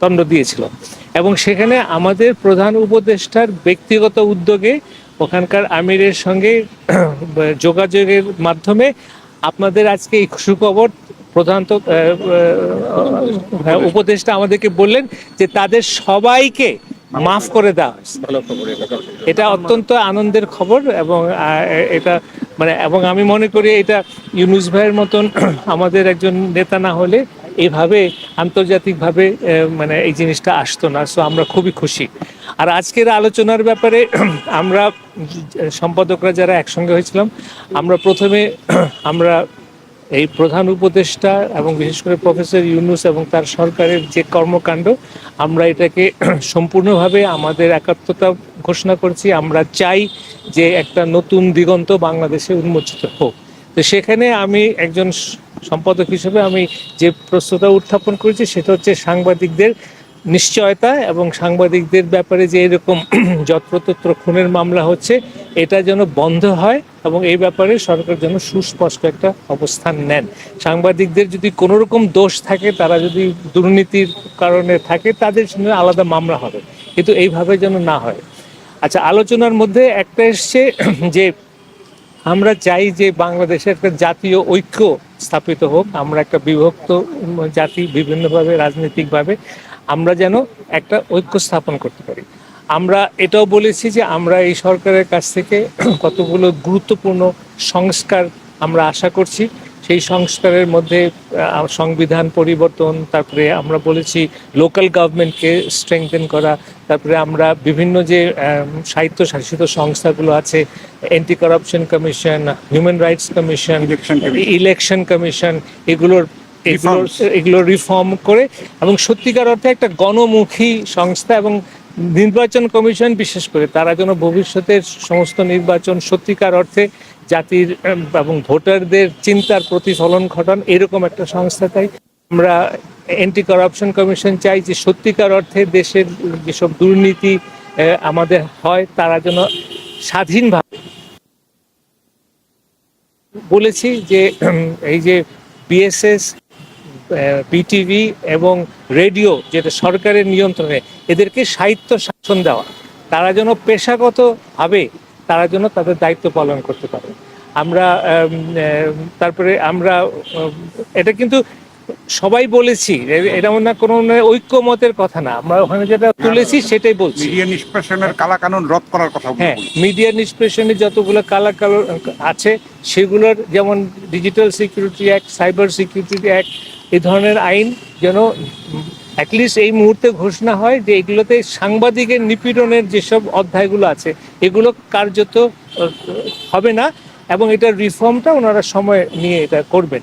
দণ্ড দিয়েছিল। এবং সেখানে আমাদের প্রধান উপদেষ্টার ব্যক্তিগত উদ্যোগে ওখানকার আমিরের সঙ্গে যোগাযোগের মাধ্যমে আপনাদের আজকে এই সুখবর প্রধানত উপদেষ্টা আমাদেরকে বললেন যে তাদের সবাইকে মাফ করে দেওয়া এটা। অত্যন্ত আনন্দের খবর এবং এটা মানে এবং আমি মনে করি এটা ইউনুস ভাইয়ের মতন আমাদের একজন নেতা না হলে এইভাবে আন্তর্জাতিকভাবে মানে এই জিনিসটা আসতো না সো আমরা খুবই খুশি। আর আজকের আলোচনার ব্যাপারে আমরা সম্পাদকরা যারা একসঙ্গে হয়েছিলাম, আমরা প্রথমে আমরা এই প্রধান উপদেষ্টা এবং বিশেষ করে প্রফেসর ইউনুস এবং তার সরকারের যে কর্মকাণ্ড, আমরা এটাকে সম্পূর্ণভাবে আমাদের একাত্মতা ঘোষণা করছি। আমরা চাই যে একটা নতুন দিগন্ত বাংলাদেশে উন্মোচিত হোক। তো সেখানে আমি একজন সম্পাদক হিসেবে আমি যে প্রশ্নটা উত্থাপন করেছি সেটা হচ্ছে সাংবাদিকদের নিশ্চয়তা এবং সাংবাদিকদের ব্যাপারে যে এরকম যত্রতত্র খুনের মামলা হচ্ছে, এটা যেন বন্ধ হয় এবং এই ব্যাপারে সরকার যেন সুস্পষ্ট একটা অবস্থান নেন। সাংবাদিকদের যদি কোনো রকম দোষ থাকে, তারা যদি দুর্নীতির কারণে থাকে, তাদের সঙ্গে আলাদা মামলা হবে। কিন্তু এইভাবে যেন না হয়। আচ্ছা আলোচনার মধ্যে একটা এসছে যে আমরা চাই যে বাংলাদেশের একটা জাতীয় ঐক্য স্থাপিত হোক, আমরা একটা বিভক্ত জাতি বিভিন্নভাবে, রাজনৈতিকভাবে আমরা যেন একটা ঐক্য স্থাপন করতে পারি। আমরা এটাও বলেছি যে আমরা এই সরকারের কাছ থেকে কতগুলো গুরুত্বপূর্ণ সংস্কার আমরা আশা করছি। সেই সংস্কারের মধ্যে সংবিধান পরিবর্তন তারপরে আমরা বলেছি লোকাল গভর্নমেন্টকে স্ট্রেংথেন করা তারপরে আমরা বিভিন্ন যে আহ, স্বায়ত্তশাসিত সংস্থাগুলো আছে anti corruption commission human rights commission election commission এগুলোর এগুলোর এগুলো রিফর্ম করে এবং সত্যিকার অর্থে একটা গণমুখী সংস্থা এবং নির্বাচন কমিশন, বিশেষ করে তারা যেন ভবিষ্যতের সমস্ত নির্বাচন সত্যিকার অর্থে জাতির এবং ভোটারদের চিন্তার প্রতিফলন ঘটান, এরকম একটা সংস্থা তাই আমরা অ্যান্টি কারাপশন কমিশন চাই যে সত্যিকার অর্থে দেশের যেসব দুর্নীতি আমাদের হয়, তারা যেন স্বাধীনভাবে বলেছি যে এই যে বিএসএস বিটিভি এবং রেডিও যেটা সরকারের নিয়ন্ত্রণে এদেরকে সাহিত্য শাসন দেওয়া। তারা যেন পেশাগতভাবে তারা যেন তাদের দায়িত্ব পালন করতে পারে। আমরা তারপরে আমরা এটা কিন্তু সবাই বলেছি এটা না কোনো ঐক্যমতের কথা না। আমরা ওখানে যেটা তুলেছি সেটাই বলছি। মিডিয়া নিষ্পেষণের কালা কানুন রদ করার কথা হ্যাঁ মিডিয়া নিষ্পেষণে যতগুলো কালা কালো আছে সেগুলোর যেমন digital security act cyber security act এই ধরনের আইন যেন অ্যাটলিস্ট এই মুহূর্তে ঘোষণা হয় যে এগুলোতে সাংবাদিকের নিপীড়নের যেসব অধ্যায়গুলো আছে, এগুলো কার্যত হবে না এবং এটার রিফর্মটা ওনারা সময় নিয়ে এটা করবেন।